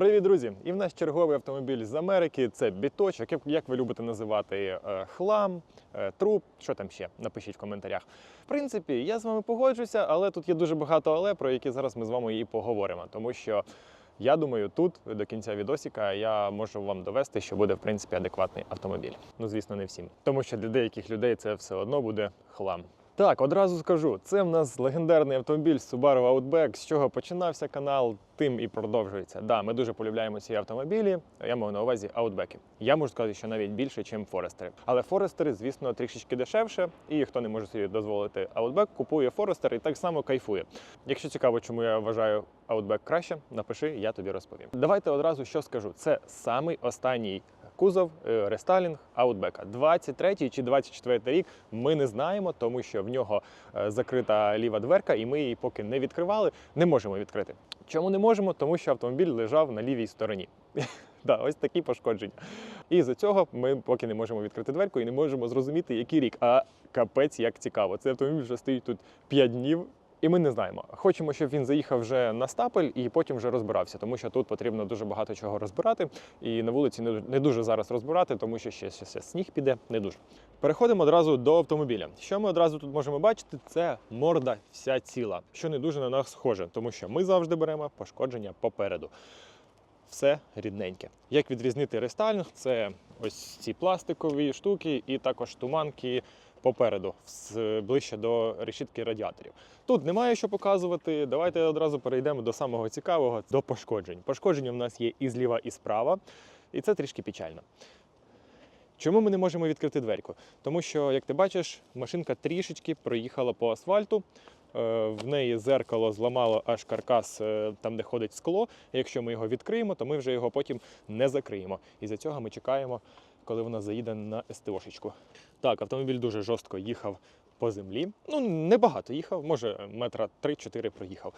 Привіт, друзі! І в нас черговий автомобіль з Америки. Це біточок, як, ви любите називати е, хлам, е, труп. Що там ще? Напишіть в коментарях. В принципі, я з вами погоджуся, але тут є дуже багато але, про які зараз ми з вами і поговоримо. Тому що я думаю, тут до кінця відосика я можу вам довести, що буде в принципі адекватний автомобіль. Ну, звісно, не всім. Тому що для деяких людей це все одно буде хлам. Так, одразу скажу, це в нас легендарний автомобіль Subaru Outback. З чого починався канал, тим і продовжується. Да, ми дуже полюбляємо ці автомобілі. Я маю на увазі аутбеки. Я можу сказати, що навіть більше, ніж Форестери. Але Форестери, звісно, трішечки дешевше. І хто не може собі дозволити Outback, купує Форестер і так само кайфує. Якщо цікаво, чому я вважаю Outback краще, напиши, я тобі розповім. Давайте одразу що скажу. Це самий останній кузов е, рестайлінг Outback. 23 чи 24 рік ми не знаємо, тому що в нього е, закрита ліва дверка, і ми її поки не відкривали, не можемо відкрити. Чому не можемо? Тому що автомобіль лежав на лівій стороні. Да, ось такі пошкодження. І з цього ми поки не можемо відкрити дверку і не можемо зрозуміти, який рік. А капець як цікаво. Цей автомобіль вже стоїть тут 5 днів. І ми не знаємо. Хочемо, щоб він заїхав вже на стапель і потім вже розбирався, тому що тут потрібно дуже багато чого розбирати. І на вулиці не, дуже зараз розбирати, тому що ще, ще, ще сніг піде, не дуже. Переходимо одразу до автомобіля. Що ми одразу тут можемо бачити, це морда вся ціла, що не дуже на нас схоже, тому що ми завжди беремо пошкодження попереду. Все рідненьке. Як відрізнити рестайлінг? Це ось ці пластикові штуки і також туманки попереду, ближче до решітки радіаторів. Тут немає що показувати. Давайте одразу перейдемо до самого цікавого до пошкоджень. Пошкодження в нас є і зліва, і справа, і це трішки печально. Чому ми не можемо відкрити дверку? Тому що, як ти бачиш, машинка трішечки проїхала по асфальту. Е, В неї зеркало зламало аж каркас е, там, де ходить скло. Якщо ми його відкриємо, то ми вже його потім не закриємо. І за цього ми чекаємо, коли вона заїде на СТОшечку. Так, автомобіль дуже жорстко їхав по землі. Ну, небагато їхав, може метра 3-4 проїхав.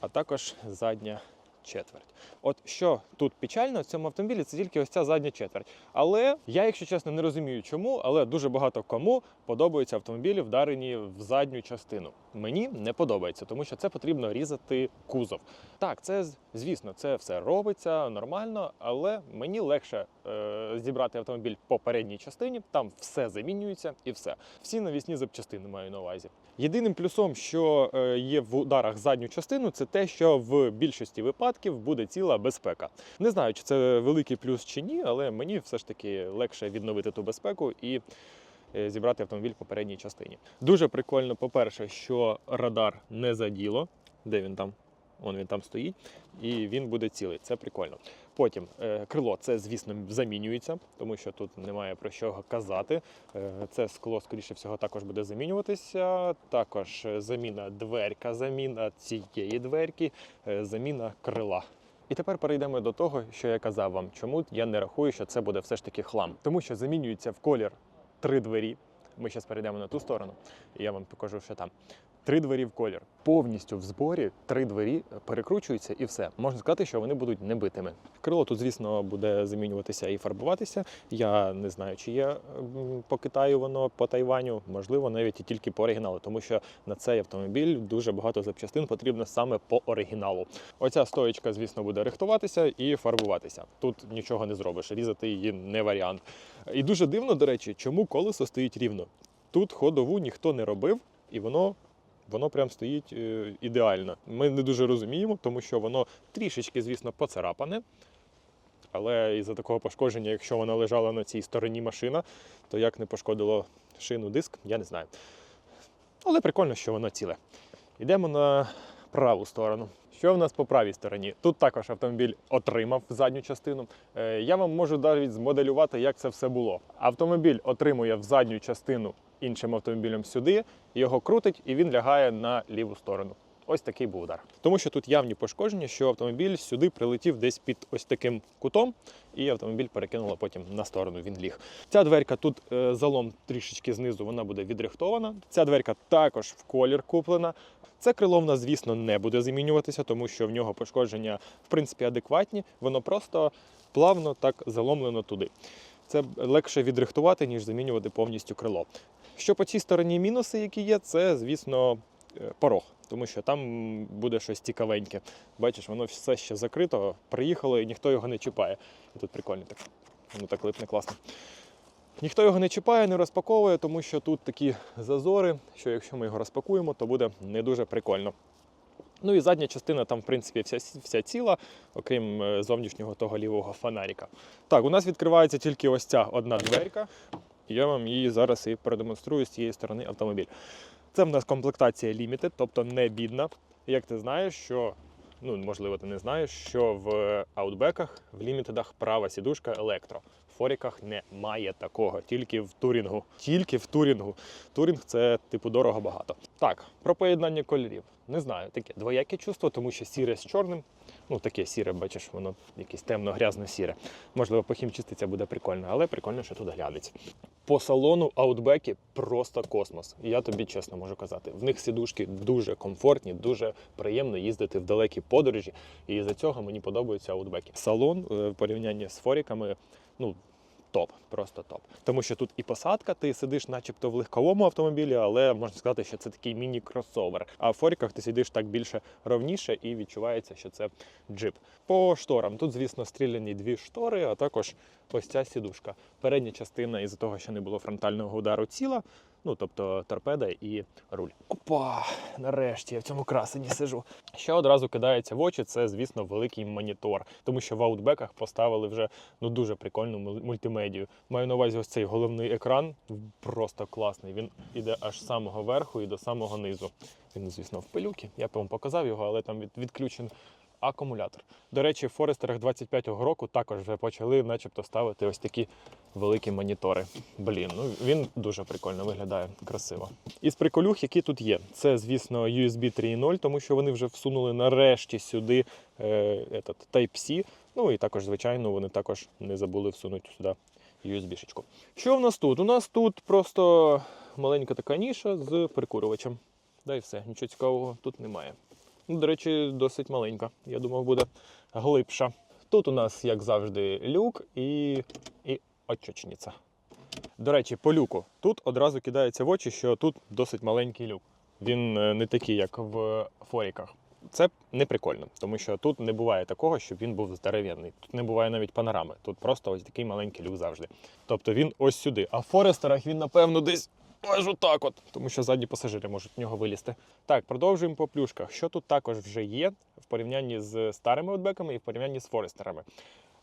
А також задня четверть. От що тут печально в цьому автомобілі, це тільки ось ця задня четверть. Але я, якщо чесно, не розумію чому, але дуже багато кому подобаються автомобілі, вдарені в задню частину. Мені не подобається, тому що це потрібно різати кузов. Так, це звісно, це все робиться нормально, але мені легше зібрати автомобіль по передній частині, там все замінюється і все. Всі навісні запчастини маю на увазі. Єдиним плюсом, що е, є в ударах задню частину, це те, що в більшості випадків буде ціла безпека. Не знаю, чи це великий плюс чи ні, але мені все ж таки легше відновити ту безпеку і е, зібрати автомобіль по передній частині. Дуже прикольно, по-перше, що радар не заділо. Де він там? Он він там стоїть, і він буде цілий. Це прикольно. Потім е, крило це, звісно, замінюється, тому що тут немає про що казати. Е, Це скло, скоріше всього, також буде замінюватися. Також е, заміна дверка, заміна цієї дверки, заміна крила. І тепер перейдемо до того, що я казав вам, чому я не рахую, що це буде все ж таки хлам. Тому що замінюється в колір три двері. Ми зараз перейдемо на ту сторону, і я вам покажу, що там. Три двері в колір. Повністю в зборі три двері перекручуються і все. Можна сказати, що вони будуть небитими. Крило тут, звісно, буде замінюватися і фарбуватися. Я не знаю, чи є по Китаю воно, по Тайваню, можливо, навіть і тільки по оригіналу, тому що на цей автомобіль дуже багато запчастин потрібно саме по оригіналу. Оця стоєчка, звісно, буде рихтуватися і фарбуватися. Тут нічого не зробиш, різати її не варіант. І дуже дивно, до речі, чому колесо стоїть рівно. Тут ходову ніхто не робив, і воно воно прям стоїть е, ідеально. Ми не дуже розуміємо, тому що воно трішечки, звісно, поцарапане. Але із-за такого пошкодження, якщо вона лежала на цій стороні машина, то як не пошкодило шину диск, я не знаю. Але прикольно, що воно ціле. Йдемо на праву сторону. Що в нас по правій стороні? Тут також автомобіль отримав задню частину. Е, Я вам можу навіть змоделювати, як це все було. Автомобіль отримує в задню частину іншим автомобілем сюди, його крутить і він лягає на ліву сторону. Ось такий був удар. Тому що тут явні пошкодження, що автомобіль сюди прилетів десь під ось таким кутом, і автомобіль перекинуло потім на сторону. Він ліг. Ця дверка тут е, залом трішечки знизу, вона буде відрихтована. Ця дверка також в колір куплена. Це крило в нас, звісно, не буде замінюватися, тому що в нього пошкодження в принципі адекватні. Воно просто плавно так заломлено туди. Це легше відрихтувати, ніж замінювати повністю крило. Що по цій стороні мінуси, які є, це, звісно, е, порог, тому що там буде щось цікавеньке. Бачиш, воно все ще закрито, приїхало і ніхто його не чіпає. І тут прикольно так. Воно так липне класно. Ніхто його не чіпає, не розпаковує, тому що тут такі зазори, що якщо ми його розпакуємо, то буде не дуже прикольно. Ну і задня частина там, в принципі, вся, вся ціла, окрім е, зовнішнього того лівого фонарика. Так, у нас відкривається тільки ось ця одна дверка. Я вам її зараз і продемонструю з цієї сторони автомобіль. Це в нас комплектація Limited, тобто не бідна. Як ти знаєш, що ну можливо, ти не знаєш, що в аутбеках, в лімітедах права сідушка електро. В форіках немає такого, тільки в турінгу. Тільки в турінгу. Турінг це типу дорого багато. Так, про поєднання кольорів. Не знаю, таке двояке чувство, тому що сіре з чорним. Ну, таке сіре, бачиш, воно якесь темно-грязно-сіре. Можливо, по хімчиститься буде прикольно, але прикольно, що тут глядеться. По салону аутбеки просто космос. Я тобі чесно можу казати. В них сідушки дуже комфортні, дуже приємно їздити в далекі подорожі. І за цього мені подобаються аутбеки. Салон е, в порівнянні з форіками, ну. Топ, просто топ. Тому що тут і посадка, ти сидиш, начебто в легковому автомобілі, але можна сказати, що це такий міні-кросовер. А в форіках ти сидиш так більше ровніше і відчувається, що це джип. По шторам тут, звісно, стріляні дві штори, а також ось ця сідушка. Передня частина, із-за того, що не було фронтального удару ціла, ну тобто торпеда і руль. Опа! Нарешті я в цьому красені сижу. Що одразу кидається в очі, це, звісно, великий монітор, тому що в аутбеках поставили вже ну дуже прикольну мультимедію. Маю на увазі ось цей головний екран, просто класний. Він іде аж з самого верху і до самого низу. Він, звісно, в пилюки. Я б вам показав його, але там від, відключен акумулятор. До речі, в Форестерах 25-го року також вже почали, начебто, ставити ось такі великі монітори. Блін, ну він дуже прикольно виглядає, красиво. Із приколюх, які тут є, це, звісно, USB 3.0, тому що вони вже всунули нарешті сюди е, этот, Type-C. Ну і також, звичайно, вони також не забули всунути сюди USB-шечку. Що в нас тут? У нас тут просто маленька така ніша з прикурювачем. Да і все, нічого цікавого тут немає. До речі, досить маленька. Я думав, буде глибша. Тут у нас, як завжди, люк і, і очочниця. До речі, по люку. Тут одразу кидається в очі, що тут досить маленький люк. Він е, не такий, як в форіках. Це не прикольно, тому що тут не буває такого, щоб він був здоровенний. Тут не буває навіть панорами. Тут просто ось такий маленький люк завжди. Тобто він ось сюди. А в Форестерах він, напевно, десь аж отак от, тому що задні пасажири можуть в нього вилізти. Так, продовжуємо по плюшках. Що тут також вже є в порівнянні з старими аутбеками і в порівнянні з Форестерами.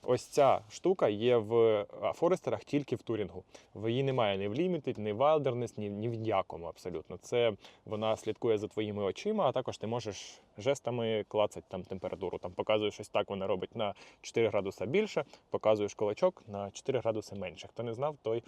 Ось ця штука є в Форестерах тільки в турінгу. Її немає ні в Limited, ні в Wilderness, ні, ні в якому абсолютно. Це вона слідкує за твоїми очима, а також ти можеш жестами клацати там температуру. Там показуєш ось так, вона робить на 4 градуса більше, показуєш кулачок на 4 градуси менше. Хто не знав, той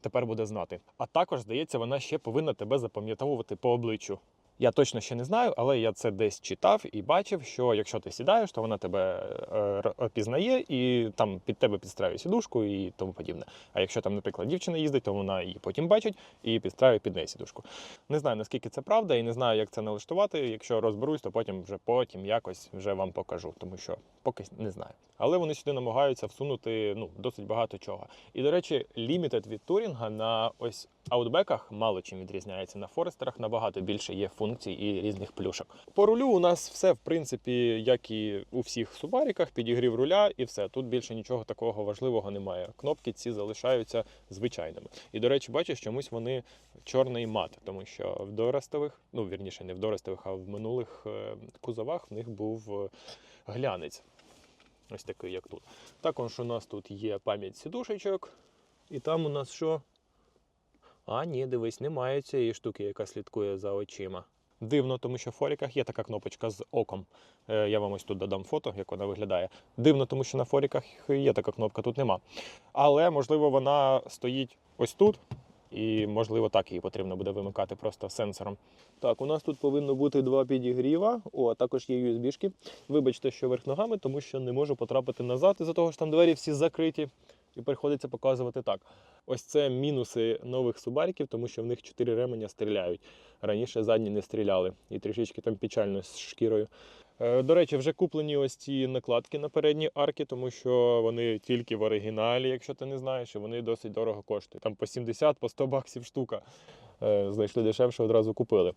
тепер буде знати. А також, здається, вона ще повинна тебе запам'ятовувати по обличчю. Я точно ще не знаю, але я це десь читав і бачив, що якщо ти сідаєш, то вона тебе е, опізнає і там під тебе підстраює сідушку і тому подібне. А якщо там, наприклад, дівчина їздить, то вона її потім бачить і підстраює під неї сідушку. Не знаю наскільки це правда, і не знаю, як це налаштувати. Якщо розберусь, то потім вже потім якось вже вам покажу, тому що поки не знаю. Але вони сюди намагаються всунути ну досить багато чого. І до речі, лімітед від Турінга на ось аутбеках мало чим відрізняється. На Форестерах набагато більше є функцій і різних плюшок. По рулю у нас все в принципі, як і у всіх субаріках, підігрів руля і все. Тут більше нічого такого важливого немає. Кнопки ці залишаються звичайними. І до речі, бачиш, чомусь вони чорний мат, тому що в доростових, ну вірніше, не в доростових, а в минулих е, кузовах в них був е, глянець. Ось такий, як тут. Також у нас тут є пам'ять сідушечок. І там у нас що? А, ні, дивись, немає цієї штуки, яка слідкує за очима. Дивно, тому що в форіках є така кнопочка з оком. Е, Я вам ось тут додам фото, як вона виглядає. Дивно, тому що на форіках є така кнопка, тут нема. Але, можливо, вона стоїть ось тут, і, можливо, так її потрібно буде вимикати просто сенсором. Так, у нас тут повинно бути два підігріва, о, а також є USB-шки. Вибачте, що верх ногами, тому що не можу потрапити назад, із-за того, що там двері всі закриті, і приходиться показувати так. Ось це мінуси нових субариків, тому що в них чотири ременя стріляють. Раніше задні не стріляли, і трішечки там печально з шкірою. Е, До речі, вже куплені ось ці накладки на передні арки, тому що вони тільки в оригіналі, якщо ти не знаєш, і вони досить дорого коштують. Там по 70, по 100 баксів штука. Е, знайшли дешевше, одразу купили.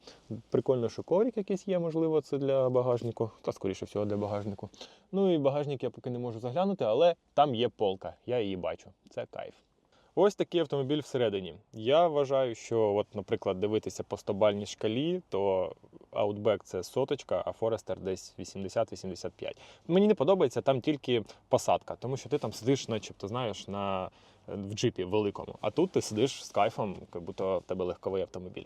Прикольно, що коврик якийсь є, можливо, це для багажнику, та скоріше всього для багажнику. Ну і багажник я поки не можу заглянути, але там є полка, я її бачу. Це кайф. Ось такий автомобіль всередині. Я вважаю, що, от, наприклад, дивитися по 100-бальній шкалі, то Outback це соточка, а Forester десь 80-85. Мені не подобається там тільки посадка, тому що ти там сидиш, начебто, знаєш, на, в джипі великому. А тут ти сидиш з кайфом, як будто в тебе легковий автомобіль.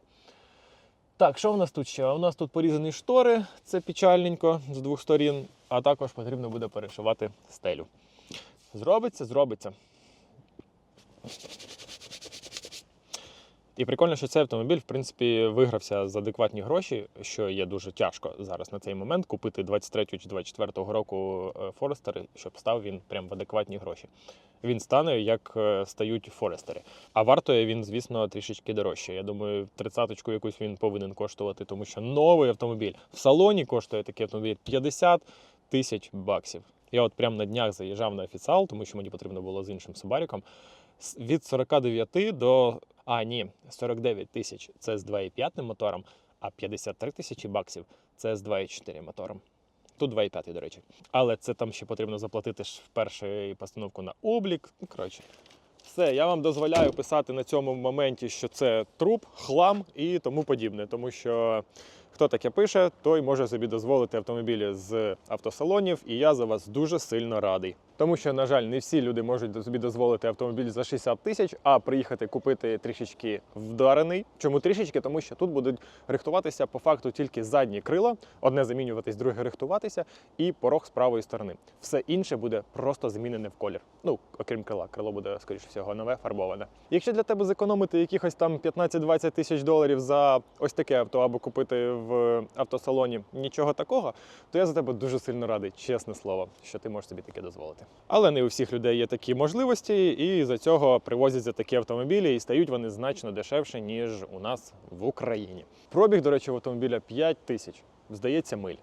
Так, що в нас тут ще? У нас тут порізані штори, це печальненько з двох сторін, а також потрібно буде перешивати стелю. Зробиться, зробиться. І прикольно, що цей автомобіль, в принципі, вигрався за адекватні гроші, що є дуже тяжко зараз на цей момент купити 23 чи 24 року Форестер, щоб став він прям в адекватні гроші. Він стане, як е, стають Форестери. А вартує він, звісно, трішечки дорожче. Я думаю, тридцяточку якусь він повинен коштувати, тому що новий автомобіль в салоні коштує такий автомобіль 50 тисяч баксів. Я от прямо на днях заїжджав на офіціал, тому що мені потрібно було з іншим Субаріком. Від 49 до. А, ні, 49 тисяч це з 2,5 мотором, а 53 тисячі баксів це з 2,4 мотором. Тут 2,5, до речі. Але це там ще потрібно заплатити ж першу постановку на облік. Ну, коротше. Все, я вам дозволяю писати на цьому моменті, що це труп, хлам і тому подібне. Тому що хто таке пише, той може собі дозволити автомобілі з автосалонів, і я за вас дуже сильно радий. Тому що, на жаль, не всі люди можуть собі дозволити автомобіль за 60 тисяч, а приїхати купити трішечки вдарений. Чому трішечки? Тому що тут будуть рихтуватися по факту тільки задні крила, одне замінюватись, друге рихтуватися, і порог з правої сторони. Все інше буде просто змінене в колір. Ну, окрім крила, крило буде, скоріше всього, нове, фарбоване. Якщо для тебе зекономити якихось там 15-20 тисяч доларів за ось таке авто або купити в автосалоні нічого такого, то я за тебе дуже сильно радий, чесне слово, що ти можеш собі таке дозволити. Але не у всіх людей є такі можливості, і за цього привозяться такі автомобілі, і стають вони значно дешевше, ніж у нас в Україні. Пробіг, до речі, у автомобіля 5 тисяч, здається, миль.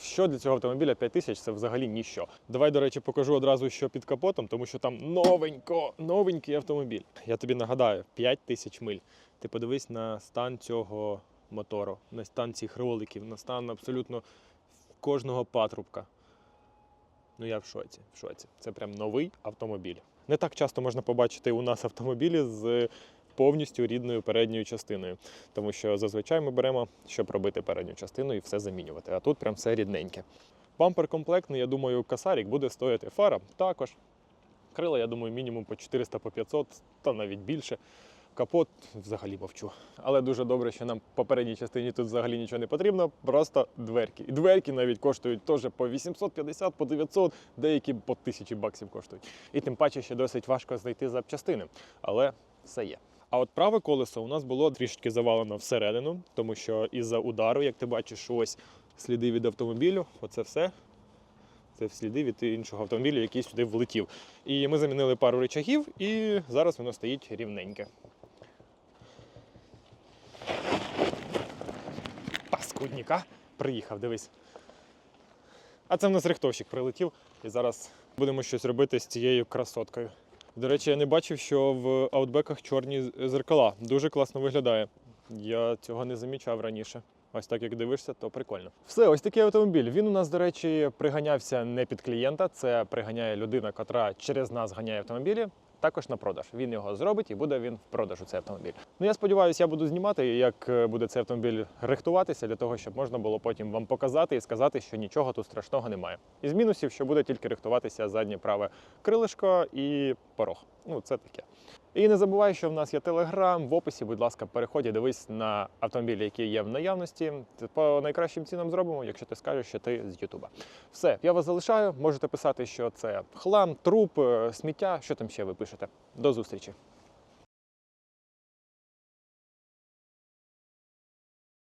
Що для цього автомобіля 5 тисяч це взагалі ніщо. Давай, до речі, покажу одразу, що під капотом, тому що там новенько, новенький автомобіль. Я тобі нагадаю, 5 тисяч миль. Ти подивись на стан цього мотору, на стан цих роликів, на стан абсолютно кожного патрубка. Ну я в шоці, в шоці. Це прям новий автомобіль. Не так часто можна побачити у нас автомобілі з повністю рідною передньою частиною, тому що зазвичай ми беремо, щоб робити передню частину і все замінювати. А тут прям все рідненьке. Бампер комплектний, я думаю, касарік буде стояти фара також. Крила, я думаю, мінімум по 400 по 500, та навіть більше. Капот взагалі мовчу. Але дуже добре, що нам в попередній частині тут взагалі нічого не потрібно, просто дверки. І дверки навіть коштують теж по 850, по 900, деякі по 1000 баксів коштують. І тим паче ще досить важко знайти запчастини, але все є. А от праве колесо у нас було трішки завалено всередину, тому що із-за удару, як ти бачиш, ось сліди від автомобілю, оце все. Це сліди від іншого автомобіля, який сюди влетів. І ми замінили пару речагів, і зараз воно стоїть рівненьке. Паскудніка. Приїхав, дивись. А це в нас рихтовщик прилетів, і зараз будемо щось робити з цією красоткою. До речі, я не бачив, що в аутбеках чорні зеркала. Дуже класно виглядає. Я цього не замічав раніше. Ось так як дивишся, то прикольно. Все, ось такий автомобіль. Він у нас, до речі, приганявся не під клієнта. Це приганяє людина, котра через нас ганяє автомобілі. Також на продаж. Він його зробить і буде він в продажу цей автомобіль. Ну я сподіваюся, я буду знімати, як е, буде цей автомобіль рихтуватися, для того, щоб можна було потім вам показати і сказати, що нічого тут страшного немає. Із мінусів, що буде тільки рихтуватися заднє праве крилишко і порог. Ну це таке. І не забувай, що в нас є телеграм. В описі, будь ласка, переходь і дивись на автомобілі, які є в наявності. По найкращим цінам зробимо, якщо ти скажеш, що ти з Ютуба. Все, я вас залишаю. Можете писати, що це хлам, труп, е, сміття. Що там ще ви пишете? До зустрічі.